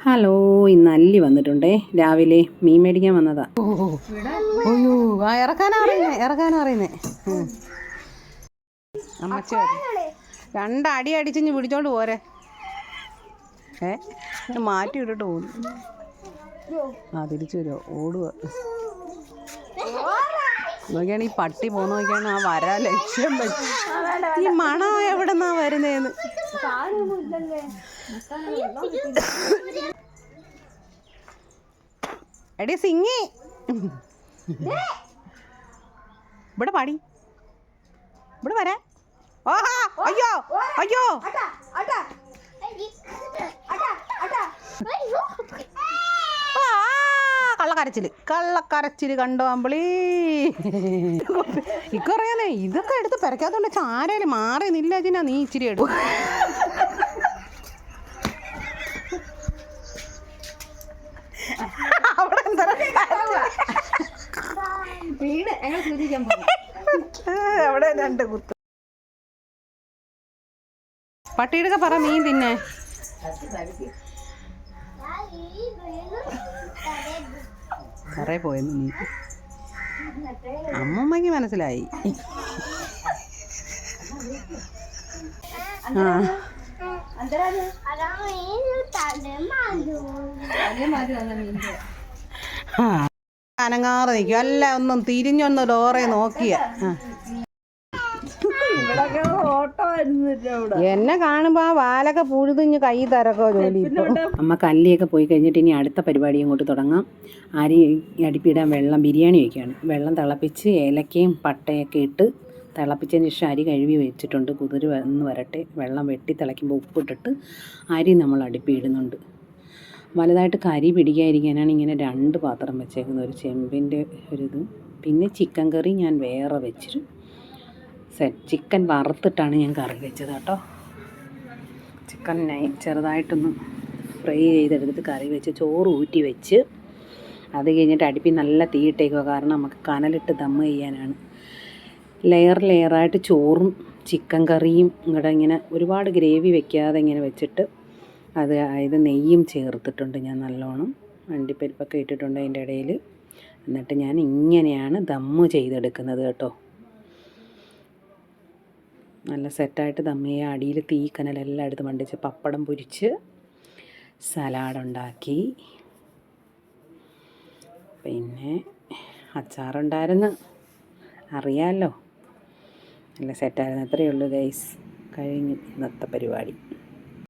Hello ഇന്ന് അല്ലി വന്നിട്ടുണ്ടേ. രാവിലെ മീൻ മേടിക്കാൻ വന്നതാ. അയ്യോ ആ ഇറക്കാനാ അറിയുന്നേ ഇറക്കാനാ അറിയുന്നേ ഉം. അമ്മച്ചി. രണ്ടടി അടിച്ചിഞ്ഞ് പിടിച്ചോണ്ട് പോരെ. ഏ മാറ്റി ഇട്ടിട്ട് പോകുന്നു ആ തിരിച്ചു വരുമോ ഓടുക. നോക്കിയാണ് ഈ പട്ടി പോന്ന് നോക്കിയാണ് ആ വരാ ലക്ഷ്യം വെച്ച് ഈ മണ എവിടെന്നാ വരുന്നേന്ന്? എടി സിങ്ങി. ഇവിടെ പാടി. ഇവിടെ വരാ ഓഹാ അയ്യോ അയ്യോ. കള്ളക്കരച്ചിൽ കള്ളക്കരച്ചിൽ കണ്ടോ അമ്പിളി? ഇക്കറിയാലേ ഇതൊക്കെ എടുത്ത് പെരക്കാത്തോണ്ട് ചാരയിൽ മാറി നില്ല അജിനാ നീ ഇച്ചിരി എടു അവിടെ എന്താ അവിടെ രണ്ട് കുത്ത്. പട്ടിയുടെ പറ മീൻ തിന്നെ. കറേ പോയെന്ന് നീ. അമ്മമ്മയ്ക്ക് മനസ്സിലായി. ആ. അനങ്ങാതെ നിൽക്കും അല്ല ഒന്നും തിരിഞ്ഞൊന്ന് ഡോറെ നോക്കിയ. ആ. എന്നെ കാണുമ്പോ ആ വാലൊക്കെ പുഴുതിഞ്ഞ് കൈ തരക്കോ ജോലി അമ്മ കല്ലിയൊക്കെ പോയി കഴിഞ്ഞിട്ട് ഇനി അടുത്ത പരിപാടി അങ്ങോട്ട് തുടങ്ങാം. അരി അടുപ്പിടാൻ വെള്ളം ബിരിയാണി വയ്ക്കുകയാണ് വെള്ളം തിളപ്പിച്ച് ഏലക്കയും പട്ടയൊക്കെ ഇട്ട് തിളപ്പിച്ചതിന് ശേഷം അരി കഴുകി വെച്ചിട്ടുണ്ട്. കുതിര് വന്ന് വരട്ടെ. വെള്ളം വെട്ടി തിളയ്ക്കുമ്പോൾ ഉപ്പിട്ടിട്ട് അരി നമ്മൾ അടുപ്പിടുന്നുണ്ട്. വലുതായിട്ട് കരി പിടിക്കാതിരിക്കാനാണ് ഇങ്ങനെ രണ്ട് പാത്രം വെച്ചേക്കുന്നത്. ഒരു ചെമ്പിന്റെ ഒരിതും പിന്നെ ചിക്കൻ കറി ഞാൻ വേറെ വെച്ചിട്ട് സെറ്റ് ചിക്കൻ വറുത്തിട്ടാണ് ഞാൻ കറി വെച്ചത് കേട്ടോ. ചിക്കൻ ചെറുതായിട്ടൊന്ന് ഫ്രൈ ചെയ്തെടുത്തിട്ട് കറി വെച്ച് ചോറ് ഊറ്റി വെച്ച് അത് കഴിഞ്ഞിട്ട് അടുപ്പിൽ നല്ല തീയിട്ടേക്കുക കാരണം നമുക്ക് കനലിട്ട് ദമ്മ് ചെയ്യാനാണ്. ലെയർ ലെയറായിട്ട് ചോറും ചിക്കൻ കറിയും ഇങ്ങടെ ഇങ്ങനെ ഒരുപാട് ഗ്രേവി വെക്കാതെ ഇങ്ങനെ വെച്ചിട്ട് അത് അതായത് നെയ്യും ചേർത്തിട്ടുണ്ട് ഞാൻ നല്ലോണം. അണ്ടിപ്പരിപ്പൊക്കെ ഇട്ടിട്ടുണ്ട് അതിന്റെ ഇടയിൽ. എന്നിട്ട് ഞാൻ ഇങ്ങനെയാണ് ദമ്മ് ചെയ്തെടുക്കുന്നത് കേട്ടോ. നല്ല സെറ്റായിട്ട് ദമ്മിയെ അടിയിൽ തീ കനലെല്ലാം എടുത്ത് മണ്ടിച്ച് പപ്പടം പൊരിച്ച് സലാഡ് ഉണ്ടാക്കി. പിന്നെ അച്ചാറുണ്ടായിരുന്നു. അറിയാമല്ലോ നല്ല സെറ്റായിരുന്നു അത്രയേ ഉള്ളൂ ഗൈസ് കഴിഞ്ഞു. ഇന്നത്തെ പരിപാടി.